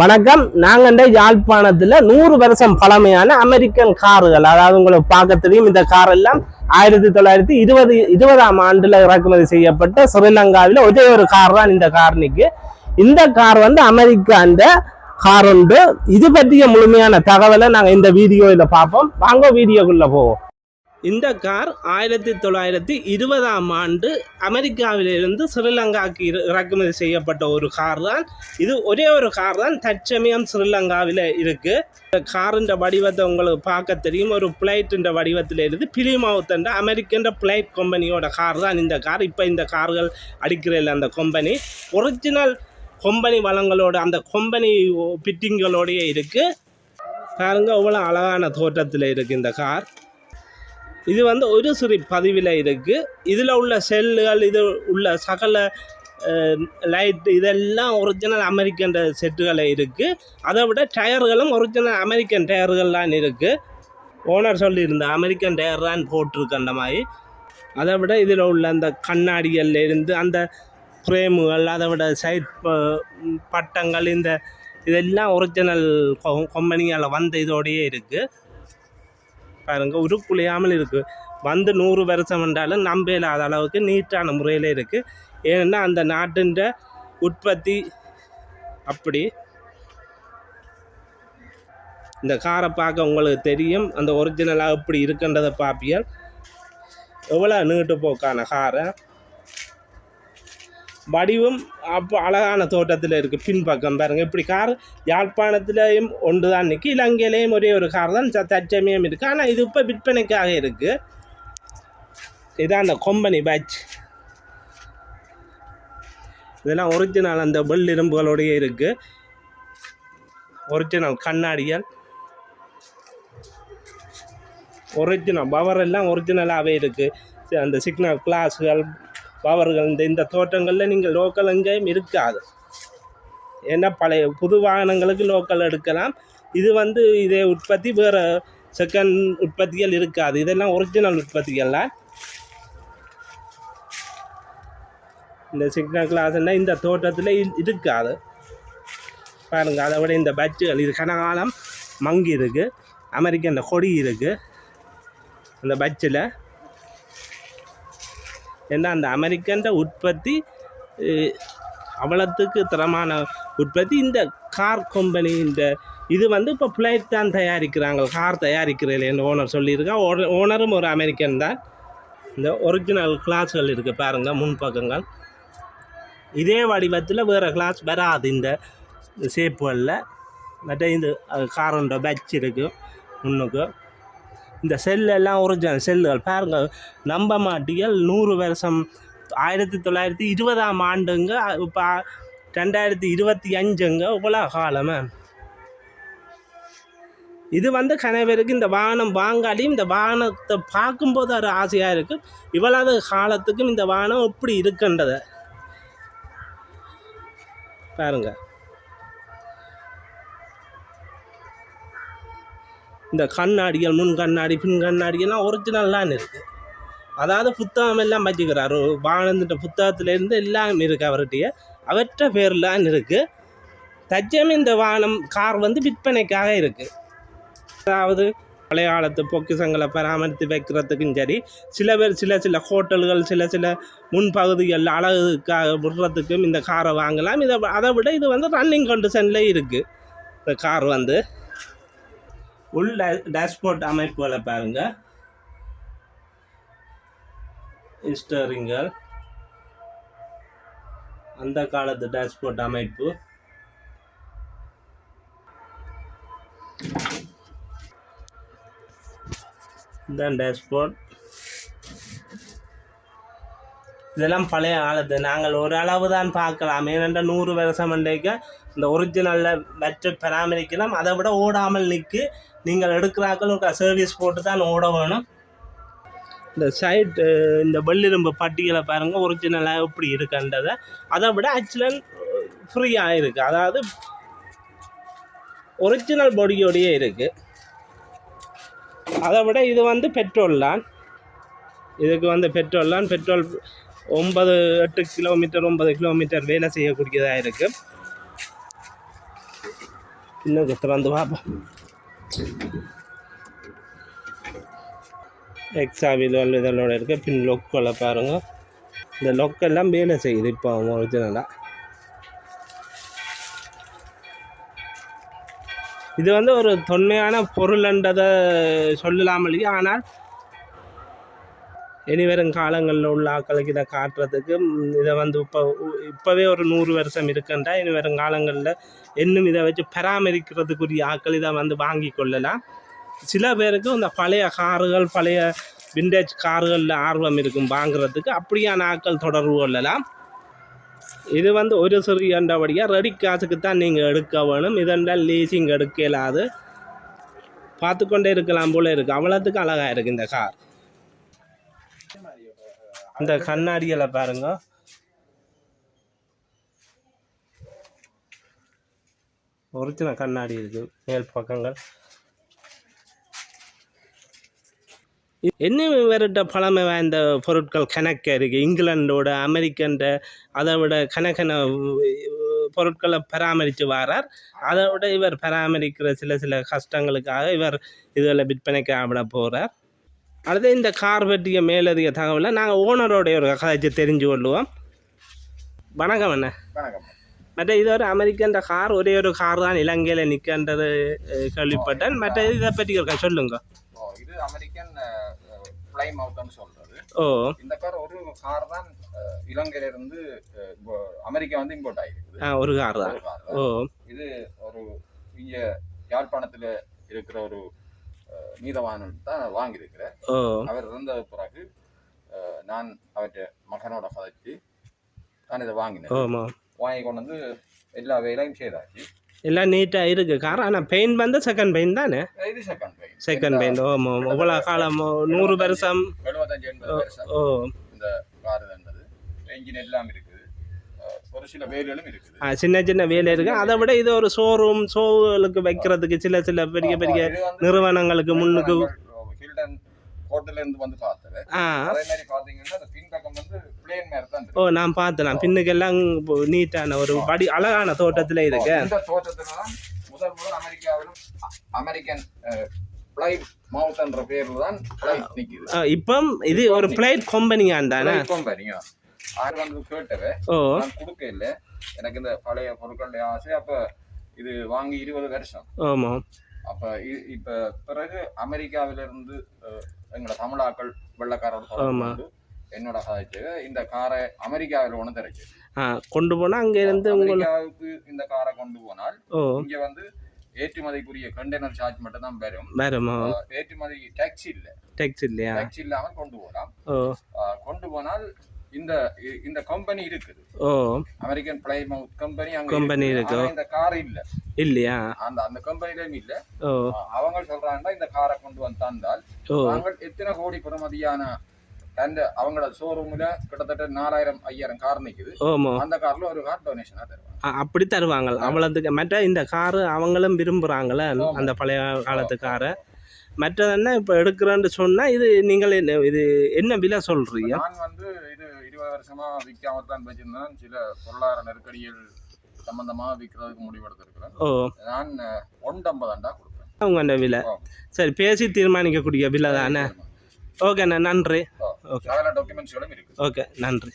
வணக்கம். நாங்கள் யாழ்ப்பாணத்தில் நூறு வருஷம் பழமையான அமெரிக்கன் கார்கள் அதாவது உங்களுக்கு பார்க்க தெரியும் இந்த கார் எல்லாம் ஆயிரத்தி தொள்ளாயிரத்தி இருபது இருபதாம் ஆண்டில் இறக்குமதி செய்யப்பட்ட ஸ்ரீலங்காவில் ஒரே ஒரு கார் தான் இந்த கார் இந்த கார் வந்து அமெரிக்காண்ட கார் உண்டு. இது பற்றிய முழுமையான தகவலை நாங்கள் இந்த வீடியோவில் பார்ப்போம். வாங்க வீடியோக்குள்ளே போவோம். இந்த கார் ஆயிரத்தி தொள்ளாயிரத்தி இருபதாம் ஆண்டு அமெரிக்காவிலிருந்து ஸ்ரீலங்காவுக்கு இற- இறக்குமதி செய்யப்பட்ட ஒரு கார் தான் இது ஒரே ஒரு கார் தான் தற்சமயம் ஸ்ரீலங்காவில் இருக்குது இந்த காரின் வடிவத்தை உங்களுக்கு பார்க்க தெரியும். ஒரு பிளைட்டின் வடிவத்தில் இருந்து பிலிமவுத்தன்ற அமெரிக்கன்ற பிளைட் கம்பெனியோட கார் தான் இந்த கார். இப்போ இந்த கார்கள் அடிக்கிறதில்ல அந்த கம்பெனி. ஒரிஜினல் கொம்பனி வளங்களோட அந்த கொம்பனி பிட்டிங்களோடையே இருக்குது பாருங்க அவ்வளோ அழகான தோற்றத்தில் இருக்குது இந்த கார். இது வந்து ஒரு சிறு பதிவில் இருக்குது இதில் உள்ள செல்லுகள் இது உள்ள சகல லைட் இதெல்லாம் ஒரிஜினல் அமெரிக்கன் செட்டுகள் இருக்குது அதை விட டயர்களும் ஒரிஜினல் அமெரிக்கன் டயர்கள்லாம் இருக்குது ஓனர் சொல்லியிருந்த அமெரிக்கன் டயர் தான் போட்டிருக்கு அந்த மாதிரி. அதை விட இதில் உள்ள அந்த கண்ணாடிகள் இருந்து அந்த ஃப்ரேமுகள் அதை விட சைட் பட்டங்கள் இந்த இதெல்லாம் ஒரிஜினல் கொம்பனியால் வந்த இதோடையே இருக்குது பாருங்கள் உருக்குலையாமல் இருக்குது வந்து நூறு வருஷம் வந்தாலும் நம்ப இல்லாத அளவுக்கு நீட்டான முறையில் இருக்குது ஏன்னா அந்த நாட்டின் உற்பத்தி அப்படி. இந்த காரை பார்க்க உங்களுக்கு தெரியும். அந்த ஒரிஜினலாக எப்படி இருக்குன்றதை பார்ப்பியல் எவ்வளோ நீட்டு போக்கான காரை. வடிவும் அப்போ அழகான தோட்டத்தில் இருக்குது பின்பக்கம் பாருங்க. இப்படி கார் யாழ்ப்பாணத்துலேயும் ஒன்று தான் நிற்கி இலங்கையிலேயும் ஒரே ஒரு கார் தான். ச- தற்சமயம் இருக்குது ஆனால் இது இப்போ விற்பனைக்காக இருக்குது இதான் அந்த கொம்பனி பேட்ச். இதெல்லாம் ஒரிஜினல் அந்த வெள் இரும்புகளோடயே இருக்குது ஒரிஜினல் கண்ணாடிகள். ஒரிஜினல் பவர் எல்லாம் ஒரிஜினலாகவே இருக்குது அந்த சிக்னல் கிளாஸ்கள் பவர்கள் இந்த இந்த தோட்டங்களில் நீங்கள் லோக்கல் எங்கேயும் இருக்காது. ஏன்னா பழைய புது வாகனங்களுக்கு லோக்கல் எடுக்கலாம். இது வந்து இதே உற்பத்தி வேறு செகண்ட் உற்பத்திகள் இருக்காது. இதெல்லாம் ஒரிஜினல் உற்பத்திகளில். இந்த சிக்னல் கிளாஸ்னால் இந்த தோட்டத்தில் இருக்காது. பாருங்க அதை விட இந்த பட்ஜுகள் இது கனகாலம் மங்கி இருக்குது அமெரிக்க இந்த கொடி இருக்குது அந்த பட்சில் ஏன்னா அந்த அமெரிக்கன்ற உற்பத்தி அவ்வளோத்துக்கு தரமான உற்பத்தி. இந்த கார் கம்பெனி இந்த இது வந்து இப்போ ஃப்ளைட் தான் தயாரிக்கிறாங்க. கார் தயாரிக்கிறதில்ல ஓனர் சொல்லியிருக்கா? ஓனரும் ஒரு அமெரிக்கன் தான். இந்த ஒரிஜினல் கிளாஸ்கள் இருக்குது பாருங்கள் முன்பக்கங்கள் இதே வடிவத்தில் வேறு கிளாஸ் வராது இந்த ஷேப்புகளில் மற்ற இந்த காரோட பட்ச் இருக்குது முன்னுக்கு. இந்த செல்லெல்லாம் ஒரிஜினல் செல்லுகள். பாருங்கள் நம்ப மாட்டிகள் நூறு வருஷம் ஆயிரத்தி தொள்ளாயிரத்தி இருபதாம் ஆண்டுங்க இப்போ ரெண்டாயிரத்தி இருபத்தி அஞ்சுங்க இவ்வளோ காலமே. இது வந்து கணவருக்கு இந்த வாகனம் வாங்காலையும் இந்த வாகனத்தை பார்க்கும்போது ஒரு ஆசையாக இருக்குது இவ்வளவு காலத்துக்கும் இந்த வாகனம் எப்படி இருக்குன்றத. பாருங்கள் இந்த கண்ணாடிகள் முன் கண்ணாடி பின் கண்ணாடிகள்லாம் ஒரிஜினல்லாம் இருக்குது அதாவது புத்தகம் எல்லாம் வச்சுக்கிறார். ஒரு வானந்திட்ட புத்தகத்துலேருந்து எல்லாம் இருக்குது அவர்கிட்டயே. அவற்ற பேர்லாம் இருக்குது தஜ்ஜம் இந்த வாகனம் கார் வந்து விற்பனைக்காக இருக்குது அதாவது பழைய காலத்து பொக்கிசங்களை பராமரித்து வைக்கிறதுக்கும் சரி சில பேர் சில சில ஹோட்டல்கள் சில சில முன்பகுதிகள் அழகுக்காக விடுறதுக்கும் இந்த காரை வாங்கலாம். இதை அதை விட இது வந்து ரன்னிங் கண்டிஷனில் இருக்குது இந்த கார் வந்து உள் டேஷ்போர்ட் அமைப்புகளை பாருங்க. இன்ஸ்டரிங்கள் அந்த காலத்து டேஷ்போர்ட் அமைப்பு. இதுதான் டேஷ்போர்ட் இதெல்லாம் பழைய காலத்து. நாங்கள் ஒரு அளவு தான் பார்க்கலாம். ஏனென்றால் நூறு வருஷம் அன்றைக்கு இந்த ஒரிஜினலில் வச்சு பராமரிக்கலாம். அதை விட ஓடாமல் நிற்கு நீங்கள் எடுக்கிறாக்கள் ஒரு சர்வீஸ் போட்டு தான் ஓட வேணும். இந்த சைட் இந்த வெள்ளிரும்பு பட்டியலை பாருங்கள் ஒரிஜினலாக எப்படி இருக்குன்றதை. அதை விட ஆக்சுவலன் ஃப்ரீயாக இருக்குது அதாவது ஒரிஜினல் பொடியோடையே இருக்குது அதை விட இது வந்து பெட்ரோல் தான். இதுக்கு வந்து பெட்ரோல் தான். பெட்ரோல் ஒன்பது எட்டு கிலோமீட்டர் ஒன்பது கிலோமீட்டர் வேலை செய்யக்கூடியதாக இருக்குது இன்னும் திறந்து பார்ப்போம். எக்ஸா வீல் இதனோட இருக்குது பின் லொக்கோல பாருங்கள் இந்த லொக்கெல்லாம் வேலை செய்யுது இப்போ ஒரிஜினலாக இது வந்து ஒரு தொன்மையான பொருள்ன்றதை சொல்லலாம் ஆனால் இனி வரும் காலங்களில் உள்ள ஆக்களுக்கு இதை காட்டுறதுக்கு இதை வந்து இப்போ இப்போவே ஒரு நூறு வருஷம் இருக்குன்றா இனி வரும் காலங்களில் இன்னும் இதை வச்சு பராமரிக்கிறதுக்குரிய ஆட்கள் இதை வந்து வாங்கி கொள்ளலாம். சில பேருக்கு இந்த பழைய கார்கள் பழைய விண்டேஜ் கார்களில் ஆர்வம் இருக்கும் வாங்குறதுக்கு அப்படியான ஆட்கள் தொடர்பு கொள்ளலாம். இது வந்து ஒரு சிறியண்டபடியாக ரெடி காசுக்கு தான் நீங்கள் எடுக்க வேணும். இதெல்லாம் லீசிங் எடுக்க இயலாது பார்த்து கொண்டே இருக்கலாம் போல் இருக்குது அவ்வளோத்துக்கு அழகாக இருக்குது இந்த கார். இந்த கண்ணாடிகளை பாருங்க. ஒரிஜினல் கண்ணாடி இருக்கு மேல் பக்கங்கள். என்ன இவர்கிட்ட பழமை வாய்ந்த பொருட்கள் கணக்க இருக்குது இங்கிலாண்டோட அமெரிக்கன்ட அதை விட கணக்கன பொருட்களை பராமரித்து வரார். அதை விட இவர் பராமரிக்கிற சில சில கஷ்டங்களுக்காக இவர் இதில் விற்பனைக்கு ஆவிட போகிறார் அடுத்து இந்த கார் பற்றிய மேலதிக தகவலை நாங்கள் ஓனரோடைய ஒரு கதைச்சு தெரிஞ்சு கொள்ளுவோம். வணக்கம் அண்ணா. வணக்கம். மற்ற இது ஒரு அமெரிக்கன்ற கார் ஒரே ஒரு கார் தான் இலங்கையில் நிற்கின்றது கேள்விப்பட்டேன். மற்ற இதை பற்றி ஒரு சொல்லுங்க. ஓ இது அமெரிக்கன் ஃப்ளை மவுட்டன் சொல்றது. ஓ. இந்த கார் ஒரு கார் தான் இலங்கையில இருந்து அமெரிக்கா வந்து இம்போர்ட் ஆகிருக்குது. ஆ ஒரு கார் தான். ஓ. இது ஒரு இங்க யாழ்ப்பாணத்துல இருக்கிற ஒரு நீதவானன் தான் வாங்கியிருக்கிறேன் அவர் இருந்த பிறகு நான் அவர்கிட்ட மகனோட கதைச்சு நான் இதை வாங்கினேன் வாங்கி கொண்டு வந்து எல்லா வேலையும் செய்தாச்சு எல்லாம் நீட்டாக இருக்குது கார் ஆனால் பெயிண்ட் வந்து செகண்ட் பெயிண்ட் தானே இது செகண்ட் பெயின் செகண்ட் பெயிண்ட் ஓமா இவ்வளோ காலம் நூறு வருஷம் எழுபத்தஞ்சு ஓ இந்த கார் இருந்தது என்ஜின் எல்லாம் இருக்குது அஹ் ஒரு சில வேலைகளும் இருக்குது ஆ, சின்ன சின்ன வேலை இருக்குது அதை விட இது ஒரு ஷோரூம் ஷோவுகளுக்கு வைக்கிறதுக்கு சில சில பெரிய பெரிய நிறுவனங்களுக்கு முன்னுக்கு ஓ இருக்கு. நான் பார்த்தேன் பின்னுக்கெல்லாம் நீட்டான ஒரு படி அழகான தோட்டத்தில் இருக்கு. அமெரிக்கன் இப்போ இது ஒரு பிளைட் பிளைட் கம்பெனியா அது வந்து கேட்டவே நான் கொடுக்க இல்லை. எனக்கு இந்த பழைய பொருட்களுடைய ஆசை. அப்ப இது வாங்கி இருபது வருஷம். ஆமாம் அப்ப இப்ப பிறகு அமெரிக்காவில இருந்து எங்களோட தமிழாக்கள் வெள்ளக்காரோட ஆமா. என்னோட கதைச்சு இந்த காரை அமெரிக்காவில் ஒன்று திரைச்சு ஆ கொண்டு போனால் அங்கேருந்து உங்களுக்கு அமெரிக்காவுக்கு இந்த காரை கொண்டு போனால் இங்க வந்து ஏற்றுமதிக்குரிய கண்டெய்னர் சார்ஜ் மட்டும் தான் வரும் அஹ், ஏற்றுமதி டாக்ஸி இல்ல. டெக்ஸ் இல்லையா? டாக்ஸி இல்லாம கொண்டு போகலாம். கொண்டு போனால் இந்த இந்த கம்பெனி இருக்குது. ஓ. அமெரிக்கன் பிளைமவுத் கம்பெனி அங்க Company இருக்கு. இந்த கார் இல்ல. இல்லையா? அந்த அந்த கம்பெனிலும் இல்ல. ஓ. அவங்க சொல்றாங்கன்னா இந்த காரை கொண்டு வந்து தந்தால் ஓ. நாங்கள் எத்தனை கோடி பெறுமதியான அந்த அவங்களோட ஷோரூம்ல கிட்டத்தட்ட நாலாயிரம் ஐயாயிரம் கார் நிக்குது. அந்த கார்ல ஒரு கார் டொனேஷனா தருவாங்க. அப்படி தருவாங்க. அவ்வளோத்துக்கு மற்ற இந்த காரு அவங்களும் விரும்புகிறாங்களே அந்த பழைய காலத்து காரை மற்றது என்ன இப்போ எடுக்கிறேன்னு சொன்னால் இது நீங்கள் என்ன இது என்ன விலை சொல்கிறீங்க நான் வந்து இது இருபது வருஷமா விற்காம தான் வச்சிருந்தேன் சில பொருளாதார நெருக்கடிகள் சம்பந்தமா விற்கிறதுக்கு முடிவெடுத்திருக்கிறேன். நான் ஒன்றம்பதாண்டா கொடுப்பேன். அவங்க அந்த விலை. சரி பேசி தீர்மானிக்கக்கூடிய விலை தானே? ஓகேண்ணா நன்றி. ஓகே. சகல டாக்குமெண்ட்ஸ்களும் இருக்கு ஓகே நன்றி.